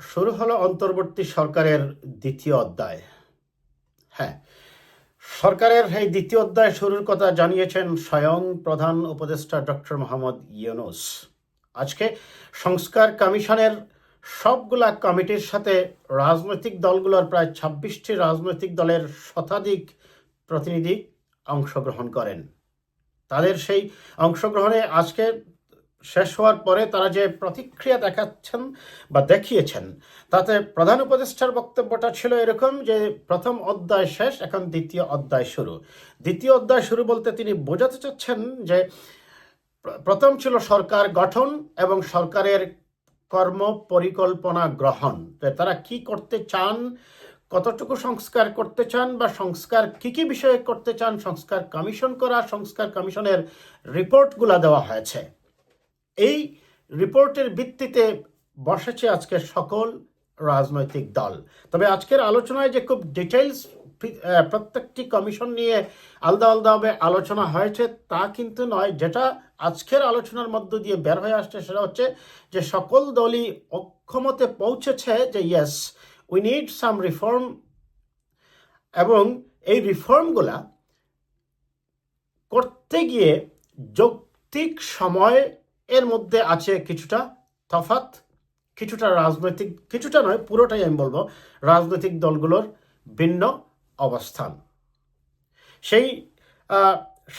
শুরু হলো অন্তর্বর্তী সরকারের দ্বিতীয় অধ্যায়। হ্যাঁ সরকারের এই দ্বিতীয় অধ্যায় শুরুর কথা জানিয়েছেন স্বয়ং প্রধান উপদেষ্টা ডক্টর মোহাম্মদ ইউনুস। আজকে সংস্কার কমিশনের সবগুলা কমিটির সাথে রাজনৈতিক দলগুলোর প্রায় ছাব্বিশটি রাজনৈতিক দলের শতাধিক প্রতিনিধি অংশগ্রহণ করেন। তাদের সেই অংশগ্রহণে আজকে শেষ হওয়ার পরে তারা যে প্রতিক্রিয়া দেখাচ্ছেন বা দেখিয়েছেন, তাতে প্রধান উপদেষ্টার বক্তব্যটা ছিল এরকম যে প্রথম অধ্যায় শেষ, এখন দ্বিতীয় অধ্যায় শুরু। দ্বিতীয় অধ্যায় শুরু বলতে তিনি বোঝাতে চাচ্ছেন যে প্রথম ছিল সরকার গঠন এবং সরকারের কর্ম পরিকল্পনা গ্রহণ। তারা কি করতে চান, কতটুকু সংস্কার করতে চান বা সংস্কার কি কি বিষয়ে করতে চান, সংস্কার কমিশন করা, সংস্কার কমিশনের রিপোর্টগুলা দেওয়া হয়েছে। এই রিপোর্টের ভিত্তিতে বসেছে আজকে সকল রাজনৈতিক দল। তবে আজকের আলোচনায় যে খুব ডিটেলস প্রত্যেকটি কমিশন নিয়ে আলাদা আলাদাভাবে আলোচনা হয়েছে, তা কিন্তু নয়। যেটা আজকের আলোচনার মধ্য দিয়ে বের হয়ে আসছে সেটা হচ্ছে যে সকল দলই অক্ষমতে পৌঁছেছে যে yes we need some reform এবং এই রিফর্মগুলা করতে গিয়ে যৌক্তিক সময় এর মধ্যে আছে কিছুটা তফাত কিছুটা রাজনৈতিক, কিছুটা নয়, পুরোটাই আমি বলব, রাজনৈতিক দলগুলোর ভিন্ন অবস্থান। সেই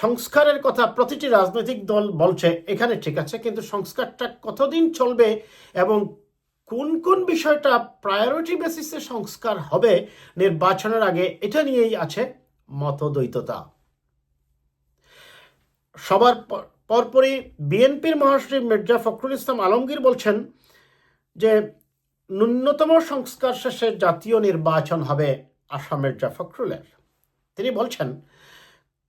সংস্কারের কথা প্রতিটি রাজনৈতিক দল বলছে, এখানে ঠিক আছে, কিন্তু সংস্কারটা কতদিন চলবে এবং কোন কোন বিষয়টা প্রায়োরিটি বেসিসে সংস্কার হবে নির্বাচনের আগে, এটা নিয়েই আছে মতদ্বৈততা। সবার পরপরই বিএনপির মহাসচিব মির্জা ফখরুল ইসলাম আলমগীর বলছেন যে ন্যূনতম সংস্কার শেষে জাতীয় নির্বাচন হবে আসাম মির্জা ফখরুলের। তিনি বলছেন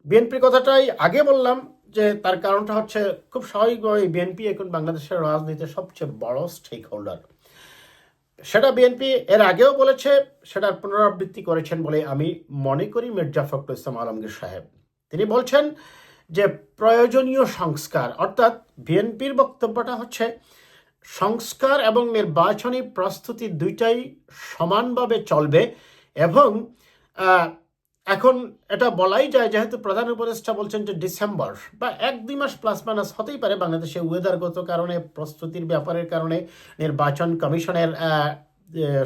বিএনপির কথাটাই আগে বললাম যে তার কারণটা হচ্ছে খুব স্বাভাবিকভাবে বিএনপি এখন বাংলাদেশের রাজনীতির সবচেয়ে বড় স্টেক হোল্ডার সেটা বিএনপি এর আগেও বলেছে, সেটার পুনরাবৃত্তি করেছেন বলে আমি মনে করি মির্জা ফখরুল ইসলাম আলমগীর সাহেব। তিনি বলছেন যে প্রয়োজনীয় সংস্কার, অর্থাৎ বিএনপির বক্তব্যটা হচ্ছে, সংস্কার এবং নির্বাচনী প্রস্তুতি দুইটাই সমানভাবে চলবে এবং এখন এটা বলাই যায় যেহেতু প্রধান উপদেষ্টা বলছেন যে ডিসেম্বর বা এক দুই মাস প্লাস মাইনাস হতেই পারে বাংলাদেশে ওয়েদারগত কারণে, প্রস্তুতির ব্যাপারের কারণে, নির্বাচন কমিশনের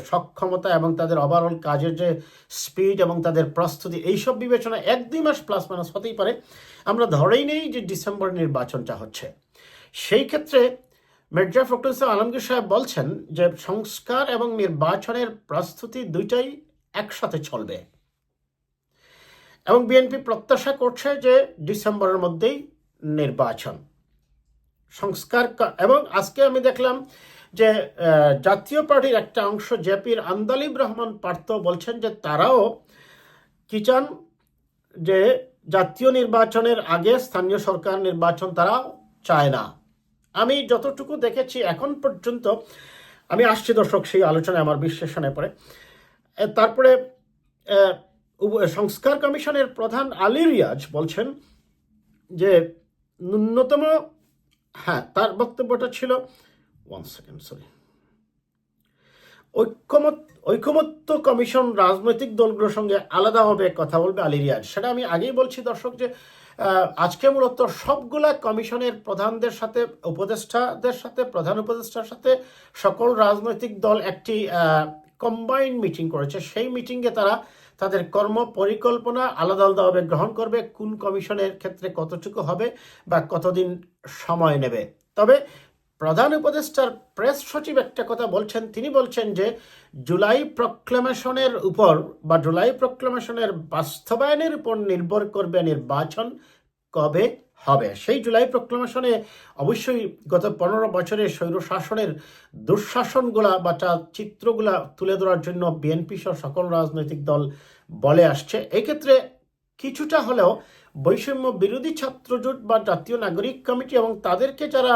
সক্ষমতা এবং তাদের ওভারঅল কাজের যে স্পিড এবং তাদের প্রস্তুতি, এইসব বিবেচনা এক দুই মাস প্লাস মাইনাস হতেই পারে। আমরা ধরেই নেই যে ডিসেম্বর নির্বাচনটা হচ্ছে। সেই ক্ষেত্রে মির্জা ফখরুল ইসলাম আলমগীর সাহেব বলছেন যে সংস্কার এবং নির্বাচনের প্রস্তুতি দুইটাই একসাথে চলবে। এবং বিএনপি প্রত্যাশা করছে যে ডিসেম্বরের মধ্যেই নির্বাচন। সংস্কার এবং আজকে আমি দেখলাম যে জাতীয় পার্টির একটা অংশ জেপির আন্দালিব রহমান পার্থ বলছেন যে তারাও কি চান যে জাতীয় নির্বাচনের আগে স্থানীয় সরকার নির্বাচন তারা চায় না। আমি যতটুকু দেখেছি এখন পর্যন্ত, আমি আসছি দর্শক সেই আলোচনায় আমার বিশ্লেষণে পড়ে তারপরে সংস্কার কমিশনের প্রধান আলী রিয়াজ বলছেন যে ন্যূনতম হ্যাঁ তার বক্তব্যটা ছিল ওয়ান সেকেন্ড সরি ঐক্যমত ঐকমত্য কমিশন রাজনৈতিক দলগুলোর সঙ্গে আলাদাভাবে কথা বলবে আলী রিয়াজ। সেটা আমি আগেই বলছি, দর্শক, যে আজকে মূলত সবগুলা কমিশনের প্রধানদের সাথে, উপদেষ্টাদের সাথে, প্রধান উপদেষ্টার সাথে সকল রাজনৈতিক দল একটি কম্বাইন্ড মিটিং করেছে। সেই মিটিংয়ে তারা তাদের কর্ম পরিকল্পনা আলাদা আলাদাভাবে গ্রহণ করবে, কোন কমিশনের ক্ষেত্রে কতটুকু হবে বা কতদিন সময় নেবে। তবে প্রধান উপদেষ্টার প্রেস সচিব একটা কথা বলছেন, তিনি বলছেন যে জুলাই প্রক্লেমেশনের উপর বা জুলাই প্রক্লেমেশনের বাস্তবায়নের উপর নির্ভর করবে নির্বাচন কবে হবে। সেই জুলাই প্রক্লেমেশনে অবশ্যই গত পনেরো বছরের স্বৈর শাসনের দুঃশাসনগুলা বা তার চিত্রগুলা তুলে ধরার জন্য বিএনপি সহ সকল রাজনৈতিক দল বলে আসছে। এক্ষেত্রে কিছুটা হলেও বৈষম্য বিরোধী ছাত্রজোট বা জাতীয় নাগরিক কমিটি এবং তাদেরকে যারা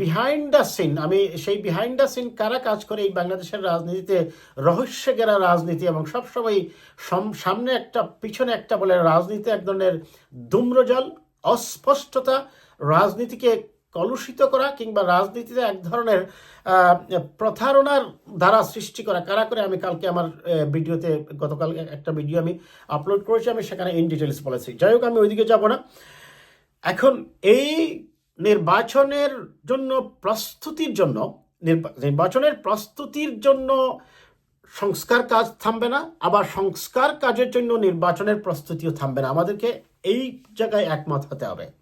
বিহাইন্ড দ্য সিন আমি সেই বিহাইন্ড দ্য সিন কারা কাজ করে এই বাংলাদেশের রাজনীতিতে রহস্যে গেরা রাজনীতি এবং সবসময় সামনে একটা, পিছনে একটা বলে রাজনীতি এক ধরনের ধূম্রজল অস্পষ্টতা, রাজনীতিকে কলুষিত করা কিংবা রাজনীতিতে এক ধরনের প্রতারণার ধারা সৃষ্টি করা। কারা করে? আমি কালকে আমার ভিডিওতে, গতকাল একটা ভিডিও আমি আপলোড করেছি, আমি সেখানে ইন ডিটেলস বলেছি। যাই হোক, আমি ওইদিকে যাব না। এখন এই নির্বাচনের জন্য, প্রস্তুতির জন্য, নির্বা- নির্বাচনের প্রস্তুতির জন্য সংস্কার কাজ থামবে না, আবার সংস্কার কাজের জন্য নির্বাচনের প্রস্তুতিও থামবে না। আমাদেরকে এই জায়গায় একমত হতে হবে।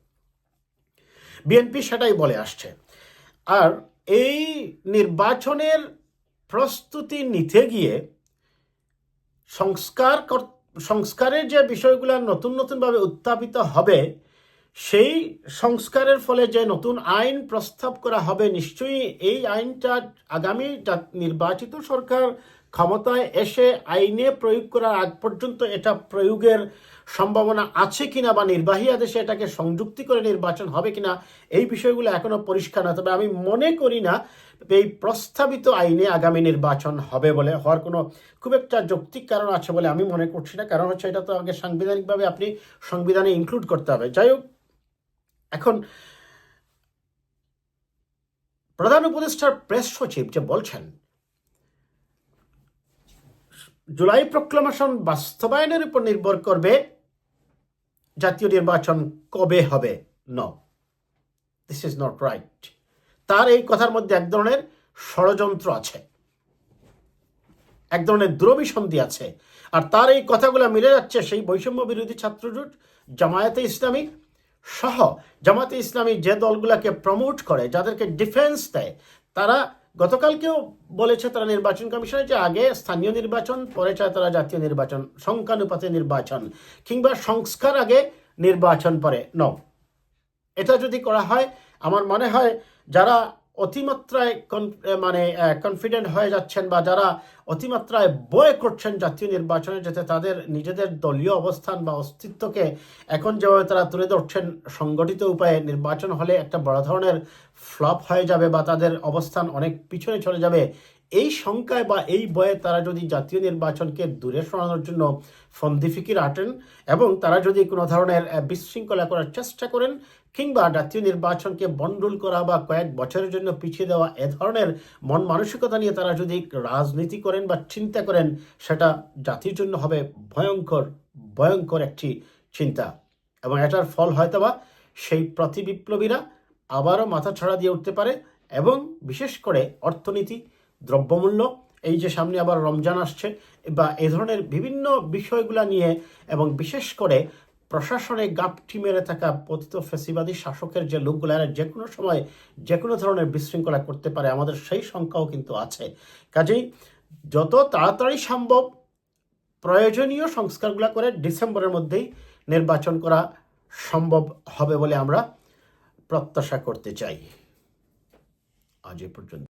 বিএনপি সেটাই বলে আসছে। আর এই নির্বাচনের প্রস্তুতি নিতে গিয়ে সংস্কার কর- সংস্কারের যে বিষয়গুলো নতুন নতুনভাবে উত্থাপিত হবে, সেই সংস্কারের ফলে যে নতুন আইন প্রস্তাব করা হবে, নিশ্চয়ই এই আইনটা আগামী নির্বাচিত সরকার ক্ষমতায় এসে আইনে প্রয়োগ করার আগ পর্যন্ত এটা প্রয়োগের সম্ভাবনা আছে কিনা বা নির্বাহী আদেশে এটাকে সংযুক্তি করে নির্বাচন হবে কিনা, এই বিষয়গুলো এখনও পরিষ্কার না। তবে আমি মনে করি না এই প্রস্তাবিত আইনে আগামী নির্বাচন হবে বলে হওয়ার কোনো খুব একটা যৌক্তিক কারণ আছে বলে আমি মনে করছি না। কারণ হচ্ছে এটা তো আগে সাংবিধানিকভাবে আপনি সংবিধানে ইনক্লুড করতে হবে। যাই হোক, এখন প্রধান উপদেষ্টার প্রেস সচিব যে বলছেন, জুলাই প্রক্লামেশন বাস্তবায়নের উপর নির্ভর করবে জাতীয় নির্বাচন কবে হবে? ন দিস ইজ নট রাইট তার এই কথার মধ্যে এক ধরনের ষড়যন্ত্র আছে। এক ধরনের দ্রবিসন্ধি আছে। আর তার এই কথাগুলো মিলে যাচ্ছে সেই বৈষম্য বিরোধী ছাত্রজোট, জামায়াতে ইসলামী সহ জামাতে ইসলামী যে দলগুলোকে প্রমোট করে, যাদেরকে ডিফেন্স দেয়, তারা গতকালকেও বলেছে তারা নির্বাচন কমিশনে যে আগে স্থানীয় নির্বাচন, পরে চায় তারা জাতীয় নির্বাচন, সংখ্যানুপাতে নির্বাচন, কিংবা সংস্কার আগে নির্বাচন পরে। ন এটা যদি করা হয়, আমার মনে হয় যারা অতিমাত্রায় মানে কনফিডেন্ট হয়ে যাচ্ছেন বা যারা অতিমাত্রায় বয় করছেন জাতীয় নির্বাচনে যাতে তাদের নিজেদের দলীয় অবস্থান বা অস্তিত্বকে এখন যেভাবে তারা তুলে ধরছেন, সংগঠিত উপায়ে নির্বাচন হলে একটা বড় ধরনের ফ্লপ হয়ে যাবে বা তাদের অবস্থান অনেক পিছনে চলে যাবে। এই শঙ্কায় বা এই বয়ে তারা যদি জাতীয় নির্বাচনকে দূরে সরানোর জন্য ফন্দি ফিকির আটেন এবং তারা যদি কোনো ধরনের বিশৃঙ্খলা করার চেষ্টা করেন কিংবা জাতীয় নির্বাচনকে বন্ডুল করা বা কয়েক বছরের জন্য পিছিয়ে দেওয়া এ ধরনের মন মানসিকতা নিয়ে তারা যদি রাজনীতি করেন বা চিন্তা করেন, সেটা জাতির জন্য হবে ভয়ঙ্কর ভয়ঙ্কর একটি চিন্তা। এবং এটার ফল হয়তোবা সেই প্রতি বিপ্লবীরা আবারও মাথা ছাড়া দিয়ে উঠতে পারে এবং বিশেষ করে অর্থনীতি, দ্রব্যমূল্য, এই যে সামনে আবার রমজান আসছে, বা এ ধরনের বিভিন্ন বিষয়গুলো নিয়ে এবং বিশেষ করে প্রশাসনে গাপটি মেরে থাকা পতিত ফেসিবাদী শাসকের যে লোকগুলো, এরা যে কোনো সময় যে কোনো ধরনের বিশৃঙ্খলা করতে পারে, আমাদের সেই সংখ্যাও কিন্তু আছে। কাজেই যত তাড়াতাড়ি সম্ভব প্রয়োজনীয় সংস্কারগুলো করে ডিসেম্বরের মধ্যেই নির্বাচন করা সম্ভব হবে বলে আমরা প্রত্যাশা করতে চাই। আজ এ পর্যন্ত।